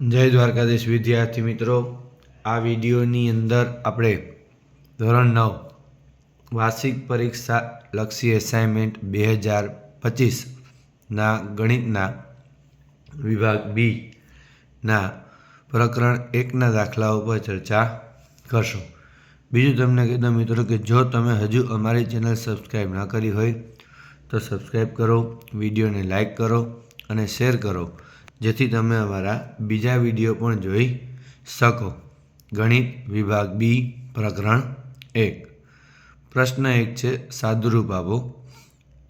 જય દ્વારકાધીશ વિદ્યાર્થી મિત્રો. આ વિડીયોની અંદર આપણે ધોરણ નવ, વાર્ષિક પરીક્ષા લક્ષી એસાઇનમેન્ટ બે હજાર પચીસના ગણિતના વિભાગ બી ના પ્રકરણ એકના દાખલાઓ પર ચર્ચા કરશું. બીજું તમને કહી દઉં મિત્રો કે જો તમે હજુ અમારી ચેનલ સબસ્ક્રાઈબ ન કરી હોય તો સબસ્ક્રાઈબ કરો, વિડીયોને લાઈક કરો અને શેર કરો. જેથી તમે અમારા બીજા વીડિયો પણ જોઈ શકો. ગણિત વિભાગ બી, પ્રકરણ એક. પ્રશ્ન એક છે સાદુરૂપ આપો.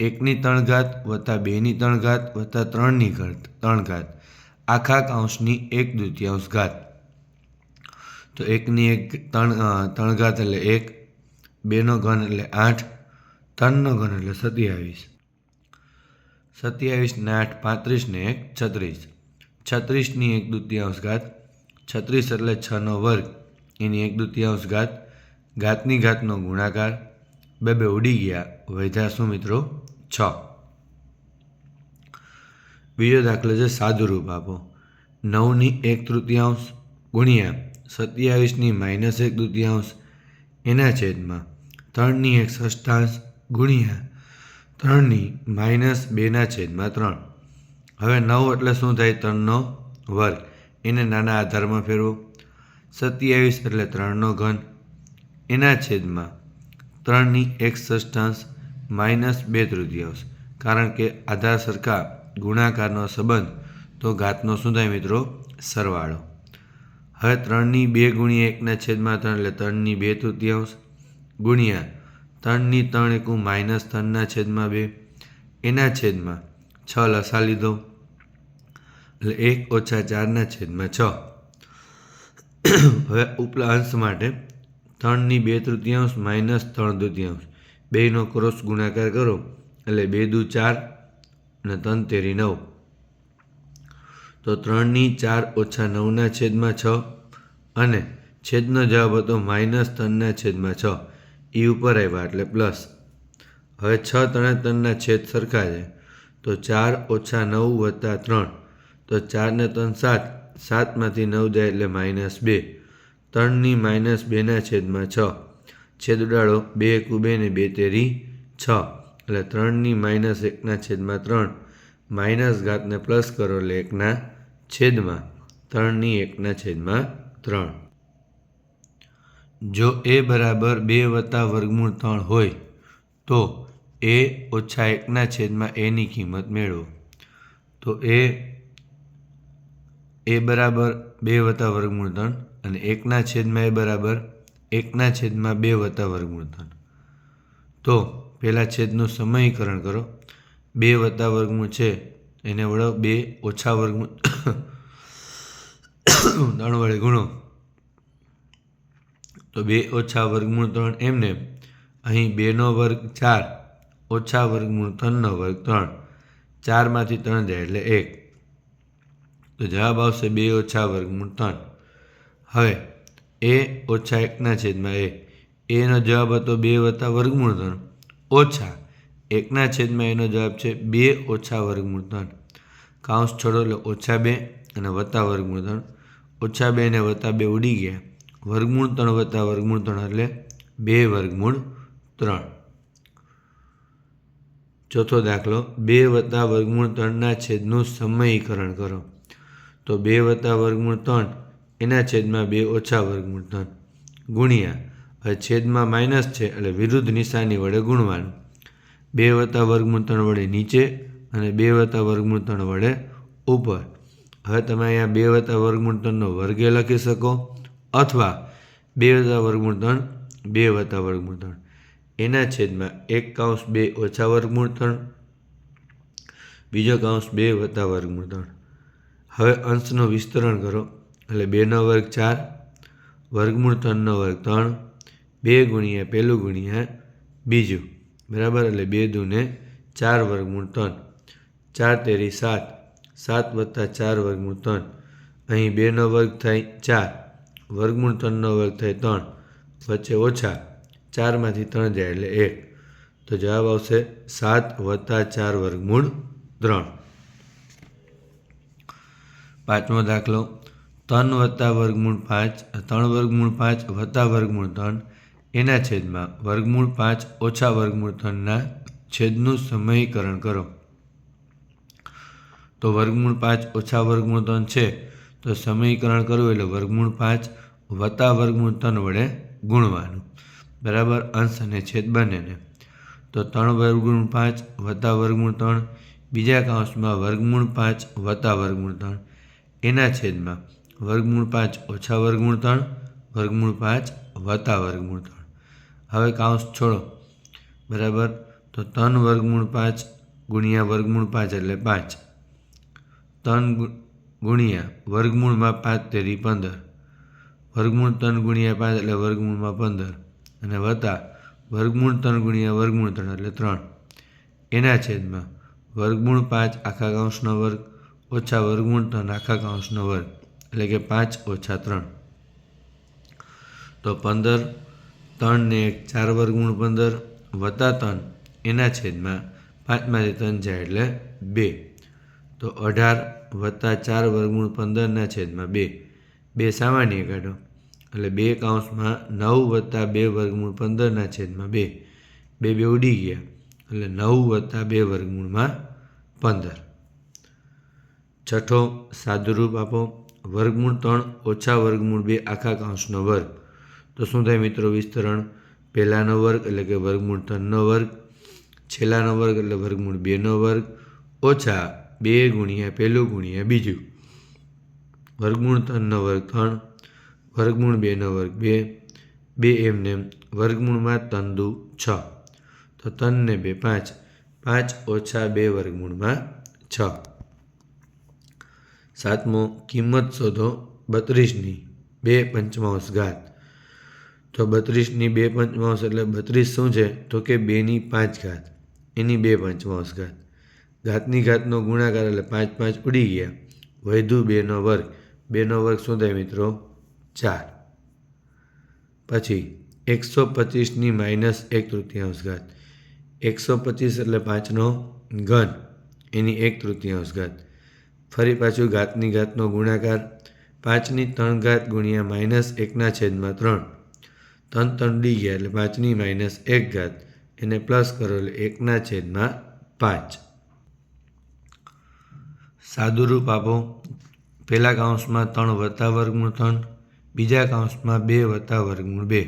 એકની ત્રણ ઘાત વત્તા બેની ત્રણ ઘાત વત્તા ત્રણની ઘાત, ત્રણ ઘાત. આખા કાંશની એક દ્વિતીયાંશ ઘાત. તો એકની એક ત્રણ ત્રણ ઘાત એટલે એક, બેનો ઘન એટલે આઠ, ત્રણનો ઘન એટલે સત્યાવીસ. સત્યાવીસ ને આઠ પાંત્રીસ ને એક છત્રીસ. છત્રીસની એક દૃત્યાંશ ઘાત, છત્રીસ એટલે છનો વર્ગ, એની એક દ્વિતીયાંશ ઘાત, ઘાતની ઘાતનો ગુણાકાર, બે બે ઉડી ગયા. વધ્યા શું મિત્રો? છ. બીજો દાખલો છે સાદુરૂપ આપો. નવની એક તૃતીયાંશ ગુણ્યા સત્યાવીસની માઇનસ એક દ્વિતીયાંશ, એના છેદમાં ત્રણની એક ષષ્ઠાંશ ગુણ્યા ત્રણની માઇનસ બેના છેદમાં ત્રણ. હવે નવ એટલે શું થાય? ત્રણનો વર્ગ. એને નાના આધારમાં ફેરવો. સત્યાવીસ એટલે ત્રણનો ઘન. એના છેદમાં ત્રણની એક ષષ્ઠાંશ માઇનસ બે તૃતીયાંશ. કારણ કે આધાર સરખા ગુણાકારનો સંબંધ, તો ઘાતનો શું થાય મિત્રો? સરવાળો. હવે ત્રણની બે ગુણ્યા એકના છેદમાં ત્રણ એટલે ત્રણની બે તૃતીયાંશ. ગુણ્યા ત્રણની ત્રણ એકું માઇનસ ત્રણના છેદમાં બે. એના છેદમાં છ લસા લીધો. એટલે એક ઓછા ચારના છેદમાં છ. હવે ઉપલા અંશ માટે ત્રણની બે તૃતીયાંશ માઇનસ ત્રણ તૃતીયાંશ. બેનો ક્રોસ ગુણાકાર કરો, એટલે બે દુ ચાર અને ત્રણ તેરી નવ. તો ત્રણની ચાર ઓછા નવના છેદમાં છ અને છેદનો જવાબ હતો માઇનસ ત્રણના છેદમાં છ. એ ઉપર આવ્યા એટલે પ્લસ. હવે છ ત્રણે ત્રણના છેદ સરખા છે. તો ચાર ઓછા નવ વત્તા ત્રણ. તો ચારને ત્રણ સાત. સાતમાંથી નવ જાય એટલે માઇનસ બે. ત્રણની માઇનસ બેના છેદમાં છ. છેદ ઉડાડો. બે એકુ બે ને બે તેરી છ. એટલે ત્રણની માઇનસ એકના છેદમાં ત્રણ. માઇનસ ઘાતને પ્લસ કરો એટલે એકના છેદમાં ત્રણની એકના છેદમાં ત્રણ. જો એ બરાબર બે વત્તા વર્ગમૂળ ત્રણ હોય, તો એ ઓછા એકના છેદમાં એની કિંમત મેળવો. તો એ એ બરાબર બે વત્તા વર્ગમૂળ ત્રણ અને એકના છેદમાં એ બરાબર એકના છેદમાં બે વત્તા વર્ગમૂળ ત્રણ તો પહેલાં છેદનું સમયીકરણ કરો. બે વત્તા વર્ગમૂળ છે, એને વડો બે ઓછા વર્ગમૂળ ત્રણ વડે ગુણો. તો બે ઓછા વર્ગમૂળ ત્રણ એમને અહીં બેનો વર્ગ ચાર, ઓછા વર્ગમૂળ ત્રણનો વર્ગ ત્રણ. ચારમાંથી ત્રણ જાય એટલે એક. તો જવાબ આવશે બે ઓછા વર્ગમૂળ ત્રણ. હવે, એ ઓછા એકના છેદમાં એ. એનો જવાબ હતો બે વત્તા વર્ગમૂળ ત્રણ. ઓછા એકના છેદમાં એનો જવાબ છે બે ઓછા વર્ગમૂળ ત્રણ. કાઉન્સ છોડો એટલે ઓછા બે અને વત્તા વર્ગમૂળ ત્રણ. ઓછા બે અને વત્તા બે ઉડી ગયા. વર્ગમૂળ ત્રણ વત્તા વર્ગમૂળ ત્રણ એટલે બે વર્ગમૂળ ત્રણ. ચોથો દાખલો, બે વત્તા વર્ગમૂળ ત્રણના છેદનું સમયીકરણ કરો. તો બે વત્તા વર્ગમૂળ ત્રણ, એના છેદમાં બે ઓછા વર્ગમૂળ ત્રણ. ગુણ્યા, હવે છેદમાં માઇનસ છે એટલે વિરુદ્ધ નિશાની વડે ગુણવાનું. બે વત્તા વર્ગમૂળ ત્રણ વડે નીચે અને બે વત્તા વર્ગમૂળ ત્રણ વડે ઉપર. હવે તમે અહીંયા બે વત્તા વર્ગમૂળ ત્રણનો વર્ગે લખી શકો, અથવા બે વત્તા વર્ગમૂળ ત્રણ, બે વત્તા વર્ગમૂળ ત્રણ. એના છેદમાં એક કાંશ બે ઓછા વર્ગમૂળ ત્રણ, બીજો કાંશ બે વત્તા વર્ગમૂળ ત્રણ. હવે અંશનું વિસ્તરણ કરો. એટલે બેનો વર્ગ ચાર, વર્ગમૂળ ત્રણનો વર્ગ ત્રણ, બે ગુણ્યા પહેલું ગુણ્યા બીજું. બરાબર? એટલે બે દૂને ચાર વર્ગમૂળ ત્રણ. ચાર તેરી સાત. સાત વત્તા ચાર વર્ગમૂળ ત્રણ. અહીં બેનો વર્ગ થાય ચાર. વર્ગમૂળ ત્રણનો વર્ગ થાય ત્રણ. વચ્ચે ઓછા ચારમાંથી ત્રણ જાય એટલે એક. તો જવાબ આવશે સાત વત્તા ચાર વર્ગમૂળ ત્રણ. પાંચમો દાખલો, ત્રણ વત્તા વર્ગમૂળ પાંચ, ત્રણ વર્ગમૂળ પાંચ વત્તા વર્ગમૂળ ત્રણ. એના છેદમાં વર્ગમૂળ પાંચ ઓછા વર્ગમૂળ ત્રણના છેદનું સમયીકરણ કરો. તો વર્ગમૂળ પાંચ ઓછા વર્ગમૂળ ત્રણ છે, તો સમયીકરણ કરવું એટલે વર્ગમૂળ પાંચ વત્તા વર્ગમૂળ ત્રણ વડે ગુણવાનું. બરાબર? અંશ અને છેદ બંનેને. તો ત્રણ વર્ગમૂળ પાંચ વત્તા વર્ગમૂળ ત્રણ. બીજા કાંશમાં વર્ગમૂળ પાંચ વત્તા વર્ગમૂળ ત્રણ. એના છેદમાં વર્ગમૂળ પાંચ ઓછા વર્ગમૂળ ત્રણ, વર્ગમૂળ પાંચ વત્તા વર્ગમૂળ ત્રણ. હવે કાંસ છોડો. બરાબર? તો ત્રણ વર્ગમૂળ પાંચ ગુણ્યા વર્ગમૂળ પાંચ એટલે પાંચ. ત્રણ ગુણ્યા વર્ગમૂળમાં પાંચ તેરી પંદર. વર્ગમૂળ ત્રણ ગુણ્યા પાંચ એટલે વર્ગમૂળમાં પંદર. અને વત્તા વર્ગમૂળ ત્રણ ગુણ્યા વર્ગમૂળ ત્રણ એટલે ત્રણ. એના છેદમાં વર્ગમૂળ પાંચ આખા કાંસનો વર્ગ ઓછા વર્ગમૂળ ત્રણ આખા કાંસનો વર્ગ, એટલે કે પાંચ ઓછા ત્રણ. તો પંદર ત્રણને એક, ચાર વર્ગમૂળ પંદર, વત્તા ત્રણ, એના છેદમાં પાંચમાંથી ત્રણ જાય એટલે બે. તો અઢાર વત્તા ચાર વર્ગમૂળ પંદરના છેદમાં બે. બે સામાન્ય કાઢો, એટલે બે કાઉન્સમાં નવ વત્તા બે વર્ગમૂળ પંદરના છેદમાં બે. બે બે ઉડી ગયા, એટલે નવ વત્તા બે વર્ગમૂળમાં પંદર. છઠ્ઠો સાદુરૂપ આપો. વર્ગમૂળ ત્રણ, ઓછા વર્ગમૂળ બે, આખા કાંસનો વર્ગ. તો શું થાય મિત્રો વિસ્તરણ? પહેલાનો વર્ગ એટલે કે વર્ગમૂળ ત્રણનો વર્ગ, છેલ્લાનો વર્ગ એટલે વર્ગમૂળ બેનો વર્ગ, ઓછા બે ગુણ્યા પહેલું ગુણ્યા બીજું. વર્ગમૂળ ત્રણનો વર્ગ ત્રણ, વર્ગમૂળ બેનો વર્ગ બે બે એમને એમ વર્ગમૂળમાં ત્રણ દુ છ. તો ત્રણ ને બે, પાંચ પાંચ ઓછા બે વર્ગમૂળમાં છ. સાતમો, કિંમત શોધો બત્રીસની, બે પંચમાંશ ઘાત. તો બત્રીસની બે પંચમાંશ એટલે બત્રીસ શું છે? તો કે બેની પાંચ ઘાત. એની બે પંચમાંશ ઘાત. ઘાતની ઘાતનો ગુણાકાર એટલે પાંચ પાંચ ઉડી ગયા. વૈધુ બેનો વર્ગ. બેનો વર્ગ શું થાય મિત્રો? ચાર. પછી એકસો પચીસની માઇનસ એક તૃતીયાંશ ઘાત. એકસો પચીસ એટલે પાંચનો ઘન. એની એક તૃતીયાંશ ઘાત. ફરી પાછું ઘાતની ઘાતનો ગુણાકાર, પાંચની ત્રણ ઘાત ગુણ્યા માઇનસ એકના છેદમાં ત્રણ. ત્રણ ત્રણ ડી ગયા એટલે પાંચની માઇનસ એક ઘાત, એને પ્લસ કરો એટલે એકના છેદમાં પાંચ. સાદુરૂપ આપો. પહેલા કાઉન્સમાં ત્રણ વત્તા વર્ગમૂળ ત્રણ, બીજા કાઉન્સમાં બે વત્તા વર્ગમૂળ બે.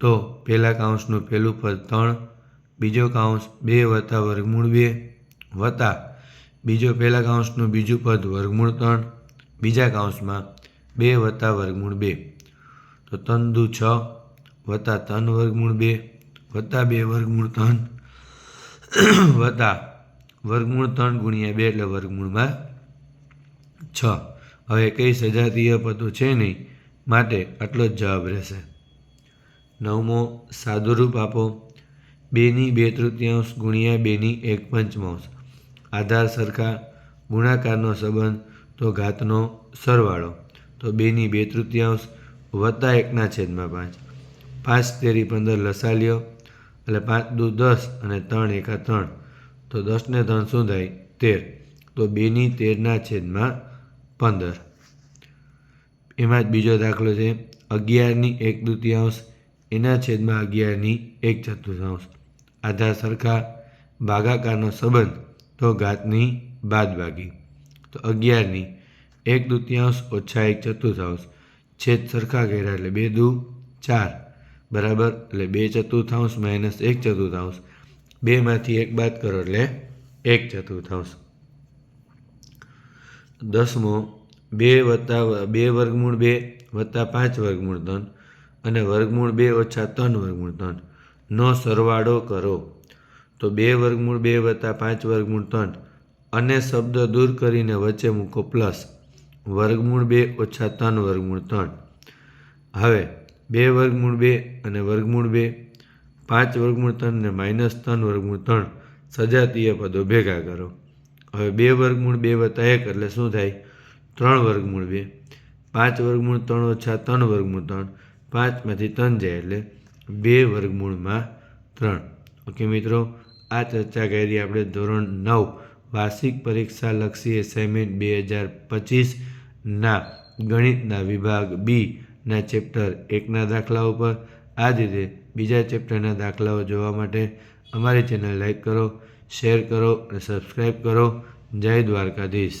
તો પહેલા કાઉન્સનું પહેલું પદ ત્રણ, બીજો કાઉન્સ બે વત્તા વર્ગમૂળ બે, વત્તા બીજો પહેલા કાઉન્સનું બીજું પદ વર્ગમૂળ ત્રણ, બીજા કાઉન્સમાં બે વત્તા વર્ગમૂળ બે. તો તન દુ છ વત્તા તન વર્ગમૂળ બે, વત્તા બે વર્ગમૂળ ત્રણ, વત્તા વર્ગમૂળ ત્રણ ગુણ્યા બે એટલે વર્ગમૂળમાં છ. હવે કંઈ સજાતીય પદો છે નહીં, માટે આટલો જ જવાબ રહેશે. નવમો, સાદુરૂપ આપો. બેની બે તૃતીયાંશ ગુણ્યા બેની એક પંચમાંશ. આધાર સરખા, ગુણાકારનો સંબંધ, તો ઘાતનો સરવાળો. તો બેની બે તૃતીયાંશ વત્તા એકના છેદમાં પાંચ. પાંચ તેરી પંદર લસાલ્યો, એટલે પાંચ દુ દસ અને ત્રણ એકા ત્રણ. તો દસને ત્રણ શું થાય? તેર. તો બેની તેરના છેદમાં પંદર. એમાં જ બીજો દાખલો છે, અગિયારની એક દૃતીયાંશ એના છેદમાં અગિયારની એક ચતુર્થાંશ. આધાર સરખા, ભાગાકારનો સંબંધ તો ઘાતની બાદબાકી. તો અગિયારની, એક દૃતીયાંશ ઓછા એક ચતુર્થાંશ. છેદ સરખા કર્યા એટલે બે દુ ચાર. બરાબર? એટલે બે ચતુર્થાંશ માઇનસ એક ચતુર્થાંશ. બેમાંથી એક બાદ કરો એટલે એક ચતુર્થાંશ. દસમો, બે વત્તા બે વર્ગમૂળ બે વત્તા પાંચ વર્ગમૂળ ત્રણ અને વર્ગમૂળ બે ઓછા ત્રણ વર્ગમૂળ ત્રણ. નો સરવાળો કરો. તો બે વર્ગમૂળ, બે વત્તા પાંચ વર્ગમૂળ ત્રણ. અને શબ્દ દૂર કરીને વચ્ચે મૂકો પ્લસ. વર્ગમૂળ બે ઓછા ત્રણ વર્ગમૂળ ત્રણ. હવે બે વર્ગમૂળ બે અને વર્ગમૂળ બે. પાંચ વર્ગમૂળ ત્રણ ને માઇનસ ત્રણ વર્ગમૂળ ત્રણ. સજાતીય પદો ભેગા કરો. હવે બે વર્ગમૂળ બે વત્તા એક એટલે શું થાય? ત્રણ વર્ગમૂળ બે. પાંચ વર્ગમૂળ ત્રણ ઓછા ત્રણ વર્ગમૂળ ત્રણ. પાંચમાંથી ત્રણ જાય એટલે બે વર્ગમૂળમાં ત્રણ. ઓકે મિત્રો આ ચર્ચા કરી આપણે ધોરણ નવ, વાર્ષિક પરીક્ષા લક્ષી એસાઇનમેન્ટ બે હજાર પચીસના ગણિતના વિભાગ બીના ચેપ્ટર એકના દાખલાઓ પર. આ જ રીતે બીજા ચેપ્ટરના દાખલાઓ જોવા માટે અમારી ચેનલ લાઈક કરો શેર કરો અને સબસ્ક્રાઈબ કરો. જય દ્વારકાધીશ.